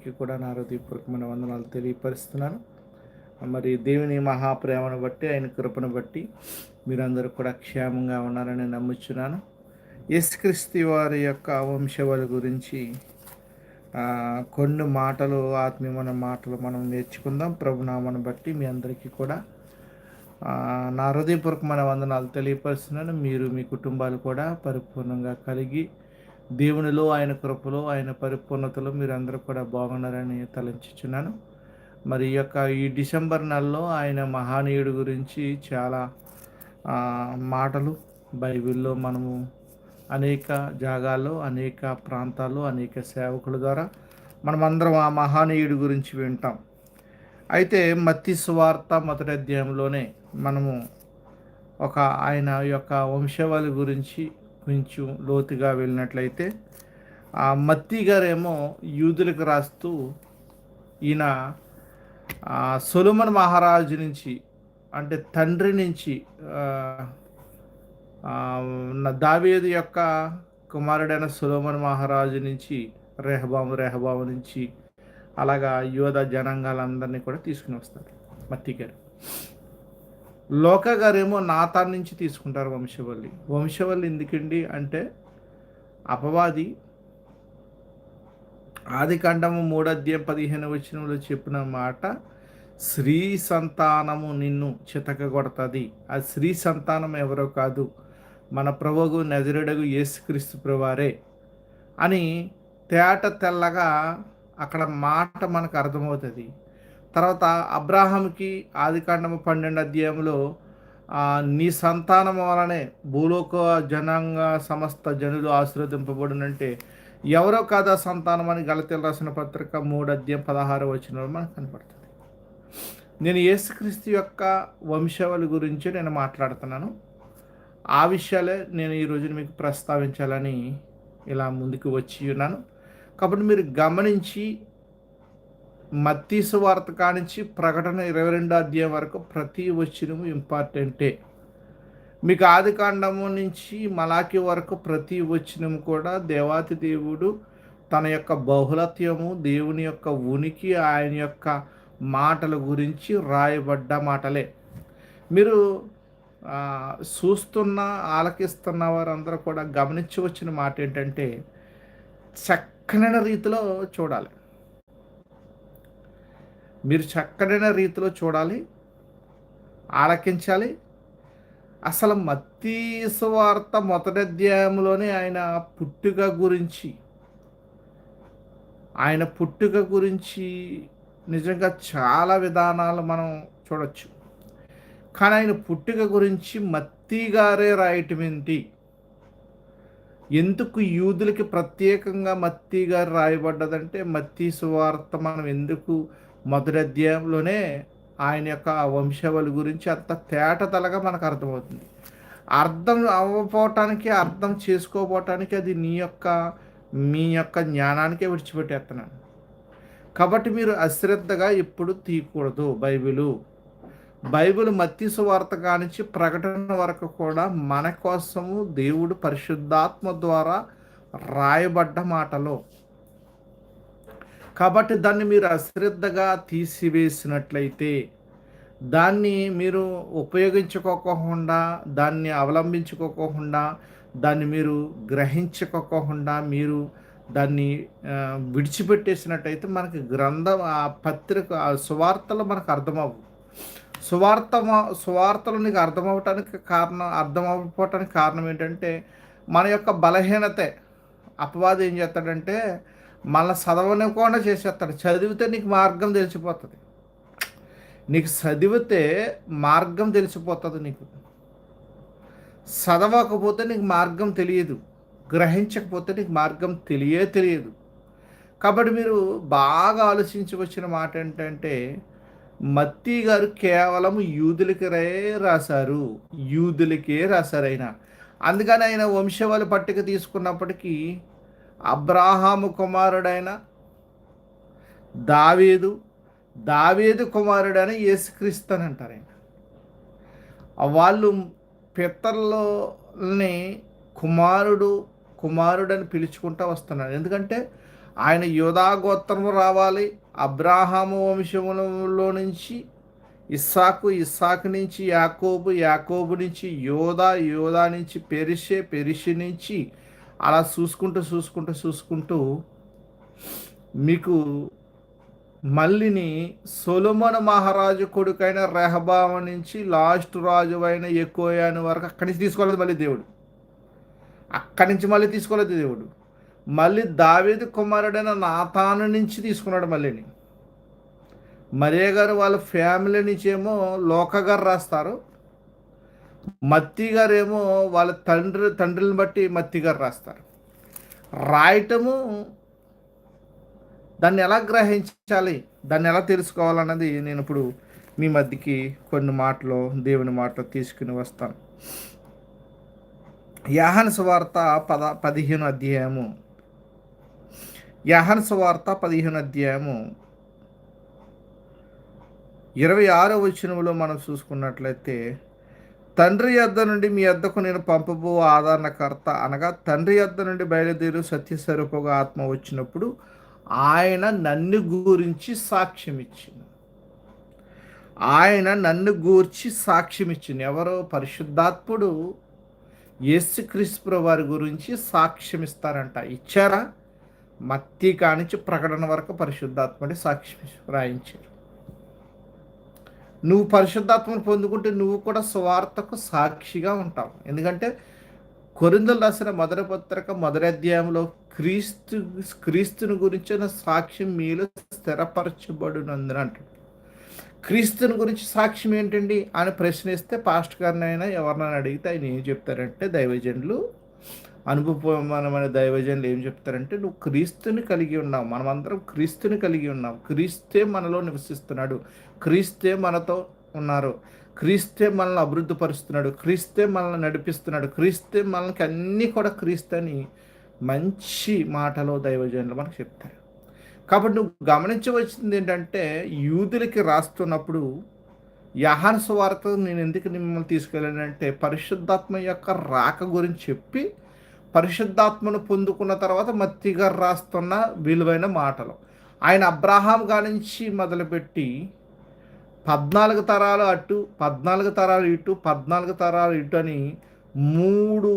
అందరికీ కూడా నా హృదయపూర్వకమైన వందనాలు తెలియపరుస్తున్నాను. మరి దేవుని మహాప్రేమను బట్టి ఆయన కృపను బట్టి మీరందరూ కూడా క్షేమంగా ఉన్నారని నమ్ముచున్నాను. యేసుక్రీస్తు వారి యొక్క వంశవల గురించి కొన్ని మాటలు ఆత్మీయమైన మాటలు మనం నేర్చుకుందాం. ప్రభునామను బట్టి మీ అందరికీ కూడా నా హృదయపూర్వకమైన వందనాలు తెలియపరుస్తున్నాను. మీరు మీ కుటుంబాలు కూడా పరిపూర్ణంగా కలిగి దేవునిలో ఆయన కృపలో ఆయన పరిపూర్ణతలో మీరందరూ కూడా బాగున్నారని తలంచుచున్నాను. మరి ఈ యొక్క ఈ డిసెంబర్ నెలలో ఆయన మహానీయుడు గురించి చాలా మాటలు బైబిల్లో మనము అనేక జాగాల్లో అనేక ప్రాంతాల్లో అనేక సేవకుల ద్వారా మనమందరం ఆ మహానీయుడి గురించి వింటాం. అయితే మత్తి సువార్త మొదటి అధ్యాయంలోనే మనము ఒక ఆయన యొక్క వంశవాళి గురించి కొంచెం లోతుగా వెళ్ళినట్లయితే ఆ మత్తి గారేమో యూదులకు రాస్తూ ఈయన సొలుమన్ మహారాజు నుంచి అంటే తండ్రి నుంచి దావేది యొక్క కుమారుడైన సులోమన్ మహారాజు నుంచి రెహబాము రెహబాము నుంచి అలాగా యోధ జనాంగాలందరినీ కూడా తీసుకుని వస్తారు మత్తి గారు. లోక గారేమో నాతా నుంచి తీసుకుంటారు వంశవల్లి. వంశవల్లి ఎందుకండి అంటే అపవాది ఆది కాండము మూడధ్యాయం పదిహేను వచనంలో చెప్పిన మాట స్త్రీ సంతానము నిన్ను చితకగొడతది. ఆ స్త్రీ సంతానం ఎవరో కాదు మన ప్రభువు నజరుడగు యేసుక్రీస్తు ప్రభువారే అని తేట తెల్లగా అక్కడ మాట మనకు అర్థమవుతుంది. తర్వాత అబ్రాహాంకి ఆదికాండము పన్నెండు అధ్యాయంలో నీ సంతానం వలనే భూలోక జనాంగ సమస్త జనులు ఆశీర్వదింపబడునంటే ఎవరో కాదా సంతానం అని గలతీలు రాసిన పత్రిక మూడు అధ్యాయం పదహారు వచ్చిన మనకు కనపడుతుంది. నేను యేసుక్రీస్తు యొక్క వంశావళి గురించి నేను మాట్లాడుతున్నాను. ఆ విషయాలే నేను ఈ రోజున మీకు ప్రస్తావించాలని ఇలా ముందుకు వచ్చి ఉన్నాను. కాబట్టి మీరు గమనించి మత్తీసు వార్త కానించి ప్రకటన ఇరవై రెండో అధ్యాయం వరకు ప్రతి వచ్చినము ఇంపార్టెంటే. మీకు ఆది కాండము నుంచి మలాకి వరకు ప్రతి వచ్చినము కూడా దేవాతి దేవుడు తన యొక్క బహుళత్యము దేవుని యొక్క ఉనికి ఆయన యొక్క మాటల గురించి రాయబడ్డ మాటలే. మీరు చూస్తున్న ఆలకిస్తున్న వారందరూ కూడా గమనించి వచ్చిన మాట ఏంటంటే చక్కనైన రీతిలో చూడాలి. మీరు చక్కడైన రీతిలో చూడాలి ఆలకించాలి. అసలు మత్తీ సువార్త మొదటి అధ్యాయంలోనే ఆయన పుట్టుక గురించి ఆయన పుట్టుక గురించి నిజంగా చాలా విధానాలు మనం చూడొచ్చు. కానీ ఆయన పుట్టుక గురించి మత్తీ గారే రాయటం ఏంటి? ఎందుకు యూదులకి ప్రత్యేకంగా మత్తీ గారు రాయబడ్డదంటే మత్తీ సువార్త మనం ఎందుకు మొదటి అధ్యాయంలోనే ఆయన యొక్క ఆ గురించి అంత తేటతలగా మనకు అర్థమవుతుంది. అర్థం అవ్వపోవటానికి అర్థం చేసుకోపోవటానికి అది నీ యొక్క మీ యొక్క జ్ఞానానికే విడిచిపెట్టేస్తున్నాను కాబట్టి మీరు అశ్రద్ధగా ఎప్పుడు తీయకూడదు బైబిలు. బైబిల్ మత్తి సువార్త కానించి ప్రకటన వరకు కూడా మన కోసము దేవుడు పరిశుద్ధాత్మ ద్వారా రాయబడ్డ మాటలు. కాబట్టి దాన్ని మీరు అశ్రద్ధగా తీసివేసినట్లయితే దాన్ని మీరు ఉపయోగించుకోకుండా దాన్ని అవలంబించుకోకుండా దాన్ని మీరు గ్రహించుకోకుండా మీరు దాన్ని విడిచిపెట్టేసినట్టయితే మనకి గ్రంథం ఆ పత్రిక ఆ సువార్తలు మనకు అర్థమవు సువార్త సువార్తలు నీకు అర్థమవటానికి కారణం అర్థం కారణం ఏంటంటే మన యొక్క బలహీనతే. అపవాదం ఏం చేస్తాడంటే మళ్ళీ చదవనివ్వకుండా చేసేస్తాడు. చదివితే నీకు మార్గం తెలిసిపోతుంది. నీకు చదివితే మార్గం తెలిసిపోతుంది నీకు. చదవకపోతే నీకు మార్గం తెలియదు. గ్రహించకపోతే నీకు మార్గం తెలియే తెలియదు. కాబట్టి మీరు బాగా ఆలోచించి వచ్చిన మాట ఏంటంటే మత్తి గారు కేవలం యూదులకే రాశారు. యూదులకే రాశారు ఆయన. అందుకని ఆయన వంశవాళి పట్టిక తీసుకున్నప్పటికీ అబ్రాహాము కుమారుడైన దావీదు దావీదు కుమారుడైన యేసుక్రీస్తు అని అంటారు ఆయన. వాళ్ళు పితరులని కుమారుడు కుమారుడని పిలుచుకుంటూ వస్తున్నారు. ఎందుకంటే ఆయన యోధా గోత్రము రావాలి అబ్రాహాము వంశములో నుంచి ఇస్సాకు ఇస్సాకు నుంచి యాకోబు యాకోబు నుంచి యోధా యోధా నుంచి పెరిషే పెరిషి నుంచి అలా చూసుకుంటూ చూసుకుంటూ చూసుకుంటూ మీకు మళ్ళీని సొలమన మహారాజు కొడుకైన రెహబామ నుంచి లాస్ట్ రాజు అయిన ఎక్కువయాని వరకు అక్కడి నుంచి తీసుకోలేదు మళ్ళీ దేవుడు. అక్కడి నుంచి మళ్ళీ తీసుకోలేదు దేవుడు. మళ్ళీ దావేది కుమారుడైన నాతాను నుంచి తీసుకున్నాడు మళ్ళీని మరే గారు వాళ్ళ ఫ్యామిలీ నుంచి ఏమో లోక గారు రాస్తారు. మత్తి గారు ఏమో వాళ్ళ తండ్రి తండ్రిని బట్టి మత్తి గారు రాస్తారు. రాయటము దాన్ని ఎలా గ్రహించాలి దాన్ని ఎలా తెలుసుకోవాలన్నది నేను ఇప్పుడు మీ మధ్యకి కొన్ని మాటలు దేవుని మాటలు తీసుకుని వస్తాను. యాహన్ సువార్త పద పదిహేను అధ్యాయము. యాహన్ సువార్త పదిహేను అధ్యాయము. ఇరవై ఆరో వచనంలో మనం చూసుకున్నట్లయితే తండ్రి యొద్ద నుండి మీ యొద్దకు నేను పంపబో ఆదరణకర్త అనగా తండ్రి యొద్ద నుండి బయలుదేరు సత్యస్వరూపగా ఆత్మ వచ్చినప్పుడు ఆయన నన్ను గురించి సాక్ష్యం ఇచ్చింది ఆయన నన్ను గూర్చి సాక్ష్యం ఇచ్చింది ఎవరో? పరిశుద్ధాత్ముడు యేసుక్రీస్తు వారి గురించి సాక్ష్యం ఇస్తారంట ఇచ్చారా? మత్తి కానించి ప్రకటన వరకు పరిశుద్ధాత్ముడి సాక్ష్యం రాయించారు నువ్వు పరిశుద్ధాత్మను పొందుకుంటే నువ్వు కూడా స్వార్థకు సాక్షిగా ఉంటావు. ఎందుకంటే కొరిందలు రాసిన మొదటి పత్రిక మొదటి అధ్యాయంలో క్రీస్తు క్రీస్తుని గురించిన సాక్ష్యం మీలో స్థిరపరచబడినందున అంటాడు. క్రీస్తుని గురించి సాక్ష్యం ఏంటండి? అని ప్రశ్నిస్తే పాస్ట్ గారిని అయినా ఎవరినైనా అడిగితే ఆయన ఏం చెప్తారంటే దైవజనులు అనుభవమైన దైవజనులు ఏం చెప్తారంటే నువ్వు క్రీస్తుని కలిగి ఉన్నావు. మనమందరం క్రీస్తుని కలిగి ఉన్నాం. క్రీస్తే మనలో నివసిస్తున్నాడు. క్రీస్తే మనతో ఉన్నారు. క్రీస్తే మనల్ని అభివృద్ధి పరుస్తున్నాడు. క్రీస్తే మనల్ని నడిపిస్తున్నాడు. క్రీస్తే మనకి అన్నీ కూడా క్రీస్తని మంచి మాటలో దైవజనులు మనకు చెప్తారు. కాబట్టి నువ్వు గమనించవచ్చింది ఏంటంటే యూదులకి రాస్తున్నప్పుడు యహాన్ స్వార్త నేను ఎందుకు మిమ్మల్ని తీసుకెళ్ళానంటే పరిశుద్ధాత్మ యొక్క రాక గురించి చెప్పి పరిశుద్ధాత్మను పొందుకున్న తర్వాత మత్తిగా రాస్తున్న విలువైన మాటలు. ఆయన అబ్రాహాం నుంచి మొదలుపెట్టి పద్నాలుగు తరాలు అటు పద్నాలుగు తరాలు ఇటు పద్నాలుగు తరాలు ఇటు అని మూడు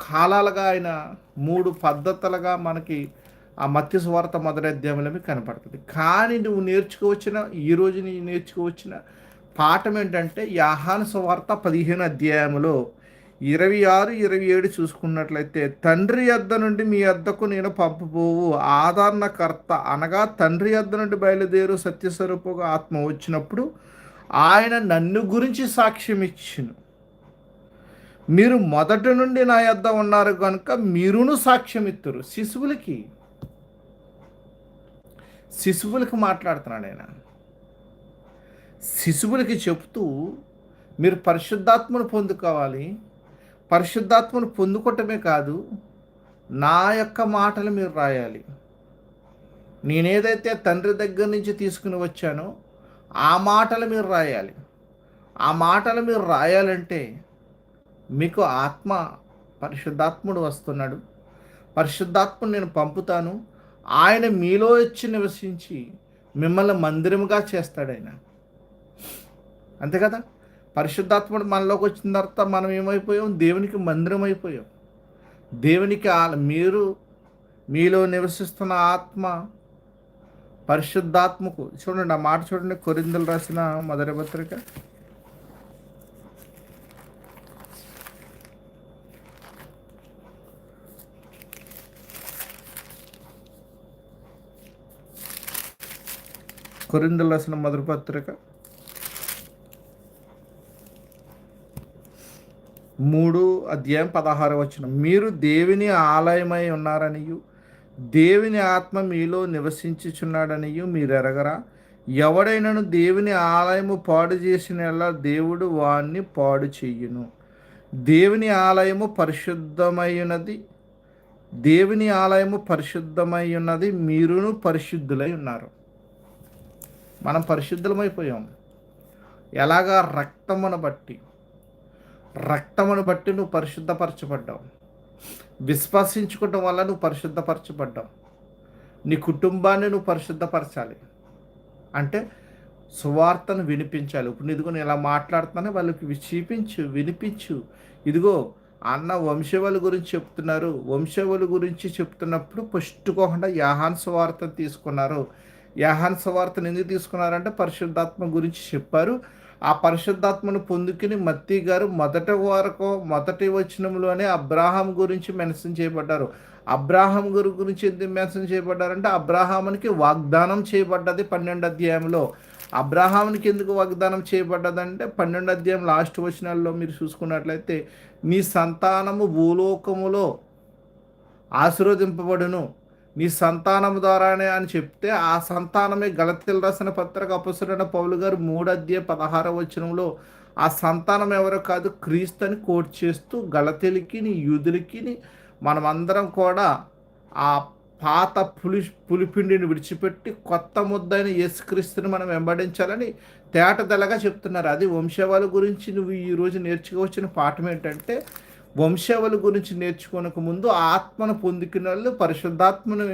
కాలాలుగా ఆయన మూడు పద్ధతులుగా మనకి ఆ మత్స్య స్వార్థ మొదటి అధ్యాయంలో మీకు కనపడుతుంది. కానీ నువ్వు నేర్చుకోవచ్చిన? ఈరోజు నీ నేర్చుకోవచ్చిన? పాఠం ఏంటంటే యాహాన్ స్వార్థ పదిహేను అధ్యాయంలో ఇరవై ఆరు ఇరవై ఏడు చూసుకున్నట్లయితే తండ్రి యొద్ద నుండి మీ అద్దకు నేను పంపబోవు. ఆదరణకర్త అనగా తండ్రి యొద్ద నుండి బయలుదేరు సత్యస్వరూపగా ఆత్మ వచ్చినప్పుడు ఆయన నన్ను గురించి సాక్ష్యం ఇచ్చును. మీరు మొదటి నుండి నా యొద్ద ఉన్నారు కనుక మీరును సాక్ష్యం శిశువులకి శిశువులకి మాట్లాడుతున్నాడు ఆయన. శిశువులకి చెప్తూ మీరు పరిశుద్ధాత్మను పొందుకోవాలి. పరిశుద్ధాత్మను పొందుకోవటమే కాదు నా యొక్క మాటలు మీరు రాయాలి. నేనేదైతే తండ్రి దగ్గర నుంచి తీసుకుని వచ్చానో ఆ మాటలు మీరు రాయాలి. ఆ మాటలు మీరు రాయాలంటే మీకు ఆత్మ పరిశుద్ధాత్ముడు వస్తున్నాడు. పరిశుద్ధాత్ముడు నేను పంపుతాను. ఆయన మీలో వచ్చి నివసించి మిమ్మల్ని మందిరముగా చేస్తాడు ఆయన. అంతే కదా? పరిశుద్ధాత్ముడు మనలోకి వచ్చిన తర్వాత మనం ఏమైపోయాం? దేవునికి మందిరం అయిపోయాం దేవునికి మీరు మీలో నివసిస్తున్న ఆత్మ పరిశుద్ధాత్మకు చూడండి ఆ మాట చూడండి కొరిందలు రాసిన మొదటి పత్రిక. కొరిందలు రాసిన మొదటి పత్రిక. మూడు అధ్యాయం పదహారు వచ్చిన మీరు దేవుని ఆలయమై ఉన్నారనియు దేవుని ఆత్మ మీలో నివసించుచున్నాడనియు మీరు ఎరగరా ఎవడైనాను దేవుని ఆలయము పాడు చేసిన దేవుడు వాణ్ణి పాడు చెయ్యును దేవుని ఆలయము పరిశుద్ధమై దేవుని ఆలయము పరిశుద్ధమై ఉన్నది మీరును పరిశుద్ధులై ఉన్నారు. మనం పరిశుద్ధులమైపోయాం. ఎలాగా రక్తమును బట్టి రక్తమును బట్టి నువ్వు పరిశుద్ధపరచబడ్డావు. విశ్వసించుకోవటం వల్ల నువ్వు పరిశుద్ధపరచబడ్డావు. నీ కుటుంబాన్ని నువ్వు పరిశుద్ధపరచాలి. అంటే సువార్తను వినిపించాలి. ఇప్పుడు ఇదిగో నేను ఇలా మాట్లాడుతానే వాళ్ళకి చూపించు వినిపించు. ఇదిగో అన్న వంశవల గురించి చెప్తున్నారు. వంశవల గురించి చెప్తున్నప్పుడు పుష్టుకోకుండా యాహాన్ సువార్తను తీసుకున్నారు. యాహాన్ సువార్తను ఎందుకు తీసుకున్నారంటే పరిశుద్ధాత్మ గురించి చెప్పారు. ఆ పరిశుద్ధాత్మను పొందుకుని మత్తి గారు మొదటి వరకు మొదటి వచనంలోనే అబ్రాహాం గురించి మెన్షన్ చేయబడ్డారు. అబ్రాహాం గురి గురించి ఎందుకు మెన్షన్ చేయబడ్డారంటే అబ్రాహామునికి వాగ్దానం చేయబడ్డది పన్నెండు అధ్యాయంలో. అబ్రాహామునికి ఎందుకు వాగ్దానం చేయబడ్డదంటే పన్నెండు అధ్యాయం లాస్ట్ వచనాల్లో మీరు చూసుకున్నట్లయితే నీ సంతానము భూలోకములో ఆశీర్వదింపబడును. నీ సంతానం ద్వారానే అని చెప్తే ఆ సంతానమే గలతీలు రాసిన పత్రిక అపసురైన పౌలు గారు మూడద్య పదహార వచనంలో ఆ సంతానం ఎవరో కాదు క్రీస్తుని కోట్ చేస్తూ గలతెలికి యూదులకి మనమందరం కూడా ఆ పాత పులి పులిపిండిని విడిచిపెట్టి కొత్త ముద్దైన యేసుక్రీస్తుని మనం వెంబడించాలని తేటదలగా చెప్తున్నారు. అది వంశవాళి గురించి నువ్వు ఈరోజు నేర్చుకోవచ్చిన పాఠం ఏంటంటే వంశవల గురించి నేర్చుకోనక ముందు ఆత్మను పొందుకున్న వాళ్ళు పరిశుద్ధాత్మను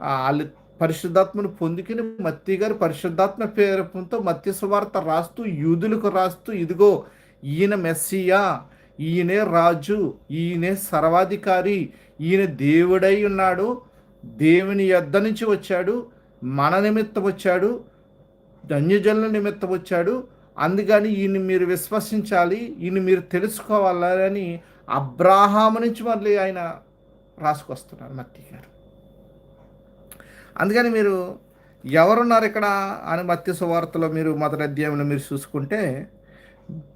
వాళ్ళు పరిశుద్ధాత్మను పొందుకుని మత్తి గారు పరిశుద్ధాత్మ పేరుతో మత్తి సువార్త రాస్తూ యూదులకు రాస్తూ ఇదిగో ఈయన మెస్సియా ఈయనే రాజు ఈయనే సర్వాధికారి ఈయన దేవుడై ఉన్నాడు దేవుని యొద్ద నుంచి వచ్చాడు మన నిమిత్తం వచ్చాడు ధన్యజనుల నిమిత్తం వచ్చాడు అందుకని ఈయన మీరు విశ్వసించాలి ఈయన మీరు తెలుసుకోవాలని అబ్రాహాము నుంచి మళ్ళీ ఆయన రాసుకొస్తున్నారు మత్తి గారు. అందుకని మీరు ఎవరున్నారు ఇక్కడ అని మత్య సువార్తలో మీరు మొదటి అధ్యాయంలో మీరు చూసుకుంటే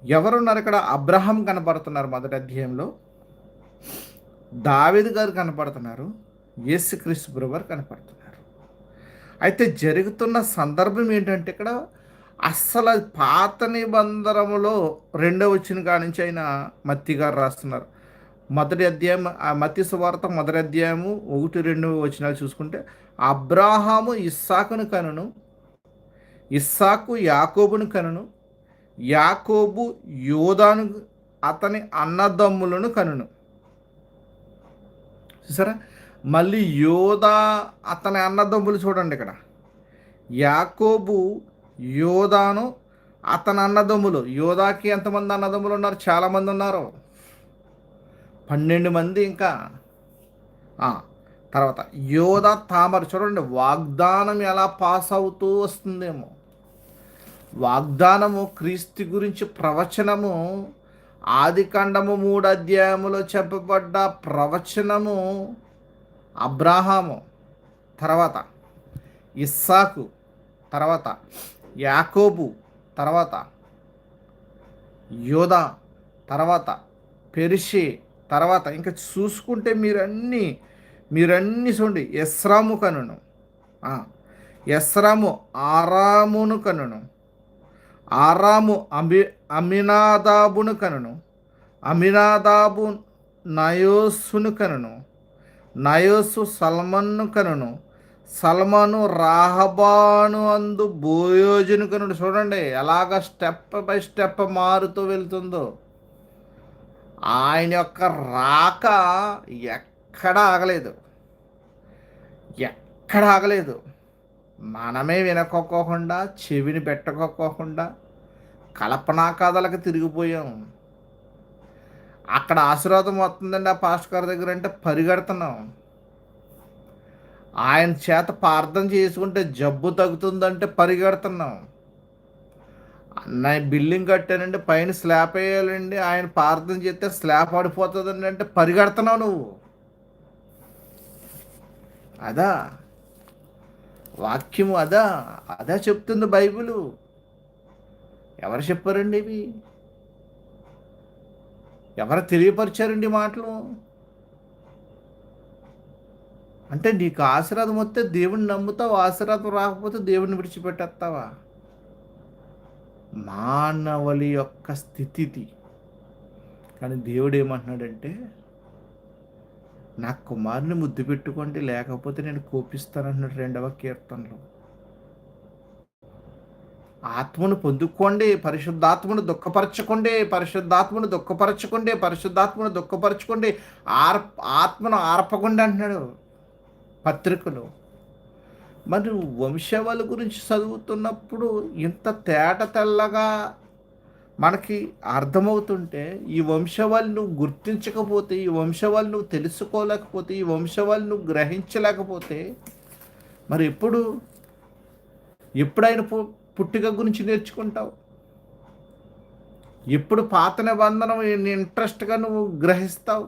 ఎవరున్నారు ఇక్కడ అబ్రహం కనపడుతున్నారు మొదటి అధ్యాయంలో? దావేది గారు కనపడుతున్నారు యేసు క్రిస్ బ్రువర్ కనపడుతున్నారు అయితే జరుగుతున్న సందర్భం ఏంటంటే ఇక్కడ అస్సలు పాత నిబంధనలో రెండో వచ్చిన కాడి నుంచి ఆయన మత్తి గారు రాస్తున్నారు. మొదటి అధ్యాయం ఆ మత్తి సువార్త మొదటి అధ్యాయము ఒకటి రెండు వచ్చినాలు చూసుకుంటే అబ్రాహాము ఇస్సాకును కనును ఇస్సాకు యాకోబును కనును యాకోబు యోధాను అతని అన్నదమ్ములను కనును. చూసారా? మళ్ళీ యోధా అతని అన్నదమ్ములు చూడండి ఇక్కడ. యాకోబు యోధాను అతని అన్నదమ్ములు. యోధాకి ఎంతమంది అన్నదమ్ములు ఉన్నారు? చాలామంది ఉన్నారు. పన్నెండు మంది ఇంకా. తర్వాత యోధ తామర. చూడండి వాగ్దానం ఎలా పాస్ అవుతూ వస్తుందేమో. వాగ్దానము క్రీస్తు గురించి ప్రవచనము ఆది ఖండము మూడు అధ్యాయములో చెప్పబడ్డ ప్రవచనము అబ్రాహాము. తర్వాత ఇస్సాకు. తర్వాత యాకోబు తర్వాత యోధా తర్వాత పెరిషే తర్వాత ఇంకా చూసుకుంటే మీరన్నీ మీరన్నీ చూడండి ఎస్రాము కనును. ఎస్రాము ఆరామును కనును. ఆరాము అమి అమినాదాబును కనును. అమినాదాబు నయోసును కనును. నయోసు సల్మన్ను కనును. సల్మాను రాహబాను అందు భూయోజనకునుడు. కనుడు చూడండి ఎలాగ స్టెప్ బై స్టెప్ మారుతూ వెళ్తుందో. ఆయన యొక్క రాక ఎక్కడ ఆగలేదు. ఎక్కడ ఆగలేదు. మనమే వినకోకోకుండా చెవిని పెట్టకోకోకుండా కల్పనా కథలకు తిరిగిపోయాం. అక్కడ ఆశీర్వాదం వస్తుందండి ఆ పాస్టర్ గారి దగ్గర అంటే పరిగెడుతున్నాం. ఆయన చేత ప్రార్థన చేసుకుంటే జబ్బు తగ్గుతుందంటే పరిగెడుతున్నాం. నేను బిల్డింగ్ కట్టానండి పైన స్లాబ్ వేయాలండి. ఆయన ప్రార్థన చేస్తే స్లాబ్ పడిపోతుందండి అంటే పరిగెడుతున్నావు నువ్వు. అదా? వాక్యము అదా? అదా చెప్తుంది బైబిలు. ఎవరు చెప్పారండి ఇవి? ఎవరు తెలియపరిచారండి మాటలు? అంటే నీకు ఆశీర్వాదం వస్తే దేవుని నమ్ముతావు ఆశీర్వాదం రాకపోతే దేవుని విడిచిపెట్టేస్తావా? మానవలి యొక్క స్థితి కానీ దేవుడు ఏమంటున్నాడంటే నా కుమారుని ముద్దు పెట్టుకోండి లేకపోతే నేను కోపిస్తానంటున్నాడు రెండవ కీర్తనలో. ఆత్మను పొందుకోండి పరిశుద్ధాత్మను దుఃఖపరచకండి పరిశుద్ధాత్మను దుఃఖపరచకండి పరిశుద్ధాత్మను దుఃఖపరచుకోండి ఆర్ ఆత్మను ఆర్పకుండా అంటున్నాడు. పత్రికలు మరి వంశవాళ్ళ గురించి చదువుతున్నప్పుడు ఇంత తేట తెల్లగా మనకి అర్థమవుతుంటే ఈ వంశవాళ్ళు నువ్వు గుర్తించకపోతే ఈ వంశవాళ్ళు నువ్వు తెలుసుకోలేకపోతే ఈ వంశవాళ్ళు నువ్వు గ్రహించలేకపోతే మరి ఎప్పుడు ఎప్పుడైనా పుట్టిక గురించి నేర్చుకుంటావు? ఎప్పుడు పాత నిబంధన ఇంట్రెస్ట్గా నువ్వు గ్రహిస్తావు?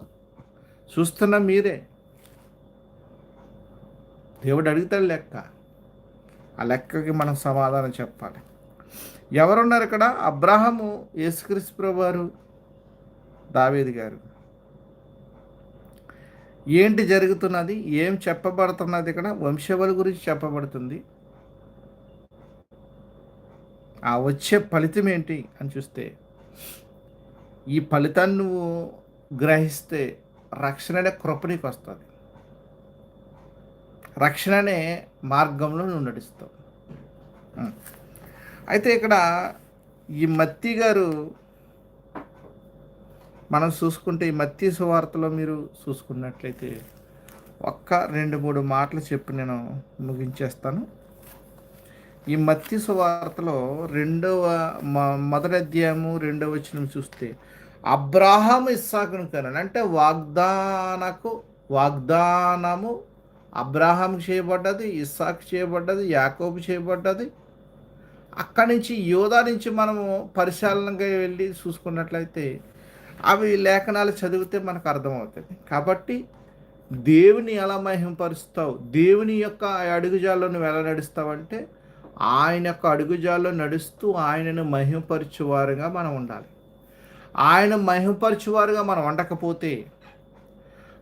చూస్తున్న మీరే. దేవుడు అడుగుతాడు లెక్క. ఆ లెక్కకి మనం సమాధానం చెప్పాలి. ఎవరున్నారు ఇక్కడ? అబ్రాహము యేసుక్రీస్తు వారు దావేది గారు. ఏంటి జరుగుతున్నది? ఏం చెప్పబడుతున్నది ఇక్కడ? వంశవల గురించి చెప్పబడుతుంది. ఆ వచ్చే ఫలితం ఏంటి అని చూస్తే ఈ ఫలితాన్ని నువ్వు గ్రహిస్తే రక్షణ అనే కృప నీకు వస్తుంది. రక్షణ అనే మార్గంలో నువ్వు నడుస్తావు. అయితే ఇక్కడ ఈ మత్తి గారు మనం చూసుకుంటే ఈ మత్తి సువార్తలో మీరు చూసుకున్నట్లయితే ఒక్క రెండు మూడు మాటలు చెప్పి నేను ముగించేస్తాను. ఈ మత్తి సువార్తలో రెండవ మొదటి అధ్యాయము రెండవ వచ్చిన చూస్తే అబ్రాహం ఇస్సాకును కనని. అంటే వాగ్దానకు వాగ్దానము అబ్రాహాం చేయబడ్డది ఇస్సాక్ చేయబడ్డది యాకోబు చేయబడ్డది. అక్కడి నుంచి యోధా నుంచి మనము పరిశీలనగా వెళ్ళి చూసుకున్నట్లయితే అవి లేఖనాలు చదివితే మనకు అర్థమవుతుంది. కాబట్టి దేవుని ఎలా మహింపరుస్తావు? దేవుని యొక్క అడుగుజాల్లో నువ్వు ఎలా నడుస్తావంటే ఆయన యొక్క అడుగుజాల్లో నడుస్తూ ఆయనను మహింపరచువారుగా మనం ఉండాలి. ఆయన మహింపరచువారుగా మనం ఉండకపోతే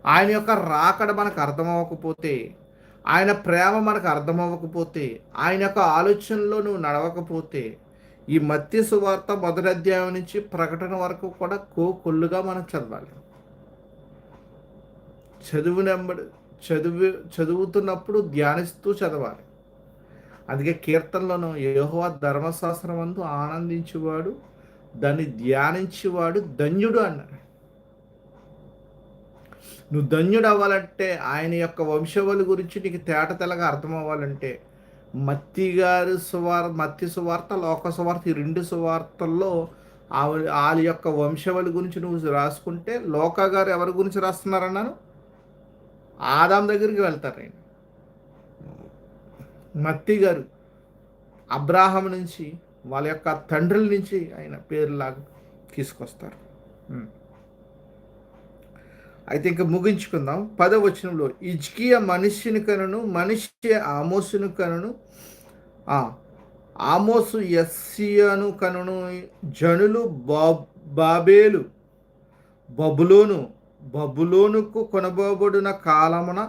ఆయన యొక్క రాకడ మనకు అర్థమవ్వకపోతే ఆయన ప్రేమ మనకు అర్థమవ్వకపోతే ఆయన యొక్క ఆలోచనలో నువ్వు నడవకపోతే ఈ మత్య సువార్త మొదటి అధ్యాయం నుంచి ప్రకటన వరకు కూడా కో కొల్లుగా మనం చదవాలి. చదువు నెంబడి చదువు చదువుతున్నప్పుడు ధ్యానిస్తూ చదవాలి. అందుకే కీర్తనలను యహోవా ధర్మశాస్త్రం అందు ఆనందించేవాడు దాన్ని ధ్యానించేవాడు ధన్యుడు అన్నారు నువ్వు ధన్యుడు అవ్వాలంటే ఆయన యొక్క వంశవళి గురించి నీకు తేట తెల్లగా అర్థం అవ్వాలంటే మత్తి గారి సువార్ మత్తి సువార్త లోక సువార్త ఈ రెండు సువార్తల్లో వాళ్ళ యొక్క వంశవళి గురించి నువ్వు రాసుకుంటే లోక గారు ఎవరి గురించి రాస్తున్నారన్నాను? ఆదాం దగ్గరికి వెళ్తారు ఆయన. మత్తి గారు అబ్రాహం నుంచి వాళ్ళ యొక్క తండ్రుల నుంచి ఆయన పేరులాగా తీసుకొస్తారు. అయితే ఇంకా ముగించుకుందాం. పదవచనంలో ఇజ్కియ మనిషిని కనును మనిషి ఆమోసును కనును. ఆమోసు ఎస్సియను కనును జనులు బాబేలు బబులోను బబులోనుకు కొనబోబడిన కాలమున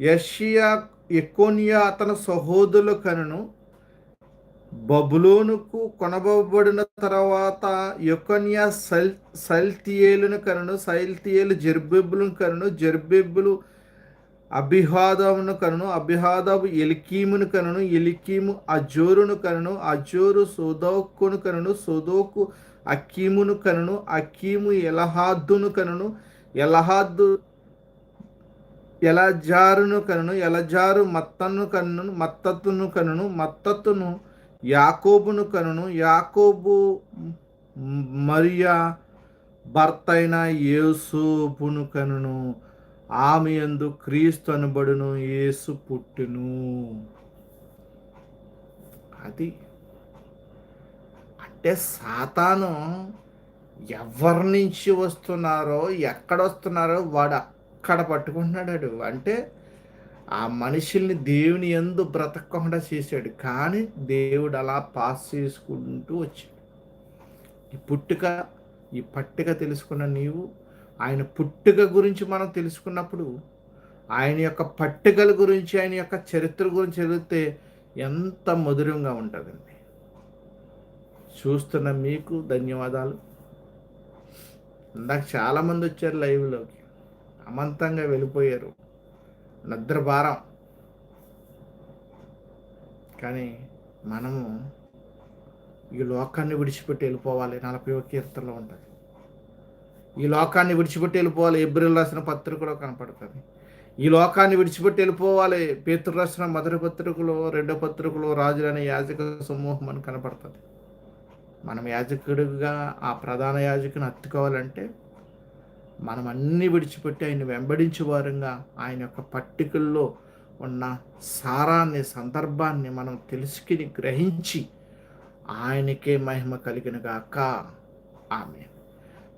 యషియా ఎకోనియా అతని సహోదరుల కనును బబులోనుకు కొనబడిన తర్వాత యొకన్యా సైల్ సైల్తియేలును కనును సైల్తియేలు జర్బెబ్బులను కనును జర్బెబ్బులు అభిహాదమును కనును అభిహాదము ఎలికీమును కనును ఎలికీము అజోరును కనును అజోరు సోదోక్కును కనును సోదోకు అక్కీమును కనును అక్కీము ఎలహాద్దును కనును ఎలహాద్దు ఎలజారును కనును ఎలజారు మత్తను కనును మత్తత్తును కనును మత్తత్తును యాకోబును కనును. యాకోబు మరియా భర్తైన యేసుపును కనును. ఆమె ఎందు క్రీస్తు అనబడును యేసు పుట్టును. అది అంటే సాతాను ఎవరి నుంచి వస్తున్నారో ఎక్కడ వస్తున్నారో వాడు అక్కడ పట్టుకుంటున్నాడు. అంటే ఆ మనుషుల్ని దేవుని ఎందు బ్రతకకుండా చేశాడు. కానీ దేవుడు అలా పాస్ చేసుకుంటూ వచ్చాడు. ఈ పుట్టుక ఈ పట్టిక తెలుసుకున్న నీవు ఆయన పుట్టుక గురించి మనం తెలుసుకున్నప్పుడు ఆయన యొక్క పట్టికల గురించి ఆయన యొక్క చరిత్ర గురించి చదివితే ఎంత మధురంగా ఉంటుందండి. చూస్తున్న మీకు ధన్యవాదాలు. ఇందాక చాలామంది వచ్చారు లైవ్లోకి. అమంతంగా వెళ్ళిపోయారు. నిద్రభారం. కానీ మనము ఈ లోకాన్ని విడిచిపెట్టి వెళ్ళిపోవాలి. నలభై ఒక కీర్తనలో ఉంటుంది. ఈ లోకాన్ని విడిచిపెట్టి వెళ్ళిపోవాలి. ఎబ్రిల్ రాసిన పత్రికలో కనపడుతుంది. ఈ లోకాన్ని విడిచిపెట్టి వెళ్ళిపోవాలి. పేతురు రాసిన మొదటి పత్రికలో రెండో పత్రికలో రాజులనే యాజక సమూహం అని కనపడుతుంది. మనం యాజకుడిగా ఆ ప్రధాన యాజకుని హత్తుకోవాలంటే మనం అన్నీ విడిచిపెట్టి ఆయన వెంబడించే వారంగా ఆయన యొక్క పట్టికల్లో ఉన్న సారాన్ని సందర్భాన్ని మనం తెలుసుకుని గ్రహించి ఆయనకే మహిమ కలిగిన గాక. ఆమె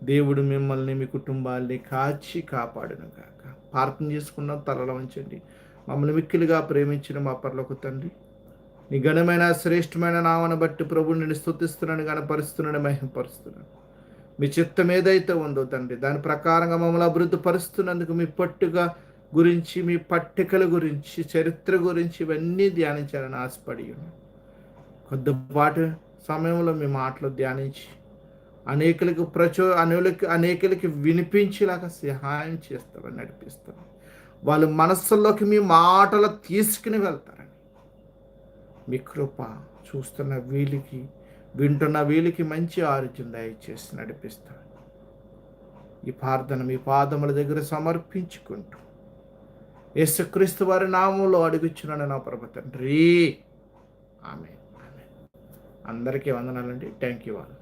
దేవుడు మిమ్మల్ని మీ కుటుంబాల్ని కాచి కాపాడును గాక. ప్రార్థన చేసుకున్న తలల ఉంచండి మమ్మల్ని మిక్కిలుగా ప్రేమించిన మా పర్లకు తండ్రి నీ ఘనమైన శ్రేష్టమైన నామను బట్టి ప్రభుని నేను స్థుతిస్తున్నాను గణపరుస్తున్నాను మహిమపరుస్తున్నాను. మీ చిత్తం ఏదైతే ఉందో తండ్రి దాని ప్రకారంగా మమ్మల్ని అభివృద్ధి పరుస్తున్నందుకు మీ పట్టుగా గురించి మీ పట్టికల గురించి చరిత్ర గురించి ఇవన్నీ ధ్యానించాలని ఆశపడి ఉన్నాను కొద్దిపాటు సమయంలో మీ మాటలు ధ్యానించి అనేకులకు ప్రచో అనేకులకి అనేకులకి వినిపించేలాగా సహాయం చేస్తారని నడిపిస్తారు వాళ్ళ మనస్సుల్లోకి మీ మాటలు తీసుకుని వెళ్తారని. మీ కృప చూస్తున్న వీలికి వింటున్న వీలికి మంచి ఆరోగ్యం దయచేసి నడిపిస్తాను. ఈ ప్రార్థన మీ పాదముల దగ్గర సమర్పించుకుంటూ యేసుక్రీస్తు వారి నామంలో అడుగుచున్నాను నా ప్రభు తండ్రి. ఆమె ఆమె అందరికీ వందనాలండి. థ్యాంక్ యూ వాళ్ళు